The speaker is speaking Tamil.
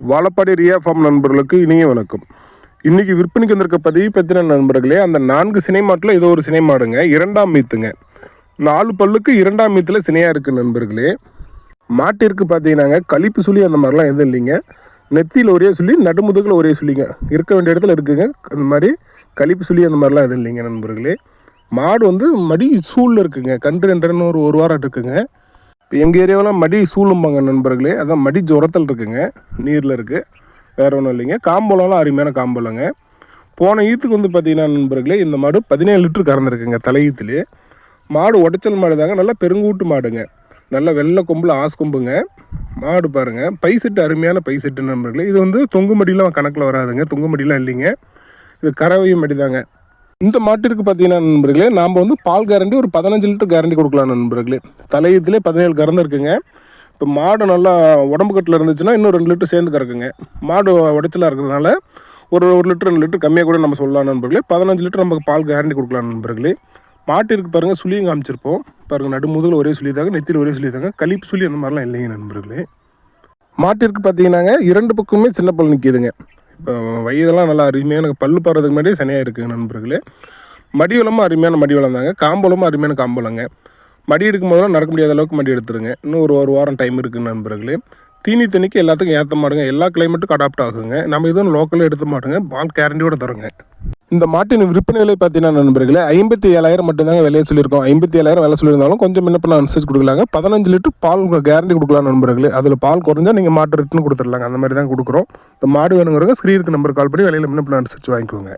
வாழப்பாடி ரியா ஃபார்ம் நண்பர்களுக்கு இனிய வணக்கம். இன்னைக்கு விற்பனைக்கு வந்திருக்க பதிவு பற்றின நண்பர்களே அந்த நான்கு சினை மாட்டில் ஏதோ ஒரு சினிமாடுங்க இரண்டாம் மீத்துங்க. நாலு பல்லுக்கு இரண்டாம் மீத்தில் சினையாக இருக்குது நண்பர்களே. மாட்டிற்கு பார்த்தீங்கன்னாங்க கழிப்பு சுழி அந்த மாதிரிலாம் எதுவும் இல்லைங்க. நெத்தியில் ஒரே சொல்லி நடுமுதுகில் ஒரே சொல்லிங்க இருக்க வேண்டிய இடத்துல இருக்குங்க. அந்த மாதிரி கழிப்பு சுழி அந்த மாதிரிலாம் எதுவும் இல்லைங்க நண்பர்களே. மாடு வந்து மடி சூழில் இருக்குங்க. கன்று ரெண்டுன்னு ஒரு ஒரு வாரம் இருக்குங்க இப்போ எங்கள் ஏரியாவெலாம் மடி சூழும்பாங்க நண்பர்களே. அதான் மடி ஜுரத்தல் இருக்குங்க. நீரில் இருக்குது வேறு ஒன்றும் இல்லைங்க. காம்பளம்லாம் அருமையான காம்பளங்க போன ஈத்துக்கு வந்து பார்த்தீங்கன்னா நண்பர்களே இந்த மாடு பதினேழு லிட்டர் கறந்துருக்குங்க தலையீத்துலேயே மாடு உடைச்சல் மாடு தாங்க. நல்லா பெருங்கூட்டு மாடுங்க. நல்லா வெள்ளை கொம்பில் ஆஸ் கொம்புங்க. மாடு பாருங்கள் பை செட்டு அருமையான பை செட்டு நண்பர்களே. இது வந்து தொங்கு மடியெலாம் கணக்கில் வராதுங்க. தொங்கு மடியெலாம் இல்லைங்க. இது கறவையும் மடி தாங்க இந்த மாட்டிற்கு பார்த்தீங்கன்னா நண்பர்களே நாம் வந்து பால் கேரண்டி ஒரு பதினஞ்சு லிட்டர் கேரண்டி கொடுக்கலாம் நண்பர்களே. தலையத்திலே பதினேழு கறந்து இருக்குங்க. இப்போ மாடு நல்லா உடம்பு கட்டில் இருந்துச்சுன்னா இன்னும் ரெண்டு லிட்டர் சேர்ந்து கறக்குங்க. மாடு உடச்சலாக இருக்கிறதுனால ஒரு ஒரு லிட்டர் ரெண்டு லிட்டர் கம்மியாக கூட நம்ம சொல்லலாம் நண்பர்களே. பதினஞ்சு லிட்டர் நமக்கு பால் கேரண்டி கொடுக்கலாம் நண்பர்களே. மாட்டிற்கு பாருங்கள் சுழியும் காமிச்சிருப்போம். பாருங்கள் நடுமுதல் ஒரே சொல்லி தாங்க நெத்தியில் ஒரே சொல்லி தாங்க கழிப்பு சுழி அந்த மாதிரிலாம் இல்லைங்க நண்பர்களே. மாட்டிற்கு பார்த்தீங்கன்னாங்க இரண்டு பக்கமே சின்ன பல் நிற்கிதுங்க இப்போ வயதெல்லாம் நல்லா அருமையான பல்லு பாடுறதுக்கு முன்னாடியே சனியாக இருக்குது நண்பர்களே. மடிவளமும் அருமையான மடிவளம் தாங்க காம்பளமும் அருமையான காம்பளங்க. மடி எடுக்கும் போதெல்லாம் நடக்க முடியாத அளவுக்கு மடி எடுத்துருங்க. இன்னும் ஒரு ஒரு வாரம் டைம் இருக்குது நண்பர்களே. தீனி தண்ணிக்கு எல்லாத்துக்கும் ஏற்ற மாடுங்க. எல்லா கிளைமேட்டுக்கும் அடாப்ட் ஆகுங்க. நம்ம எதுவும் லோக்கலில் எடுத்து மாட்டோங்க. பால் கேரண்டியோட தருங்க. இந்த மாட்டின் விற்பனை விலை பார்த்தீங்கன்னா நண்பர்களே ஐம்பத்தி ஏழாயிரம் மட்டும்தாங்க விலையை சொல்லியிருக்கோம். ஐம்பத்தி ஏழாயிரம் விலை சொல்லியிருந்தாலும் கொஞ்சம் என்ன பண்ண அனுசரிச்சு கொடுக்கலாங்க. பதினஞ்சு லிட்டர் பால் கேரண்டி கொடுக்கலாம் நண்பர்களே. அதில் பால் குறைஞ்சா நீங்கள் மாட்டு ரிட்டன் கொடுத்துடலாங்க. அந்த மாதிரி தான் கொடுக்குறோம். இந்த மாடு வேணுங்கிறவங்க ஸ்க்ரீனுக்கு நம்பர் கால் பண்ணி விலையில் என்ன பண்ண அனுசரிச்சு வாங்கிக்கோங்க.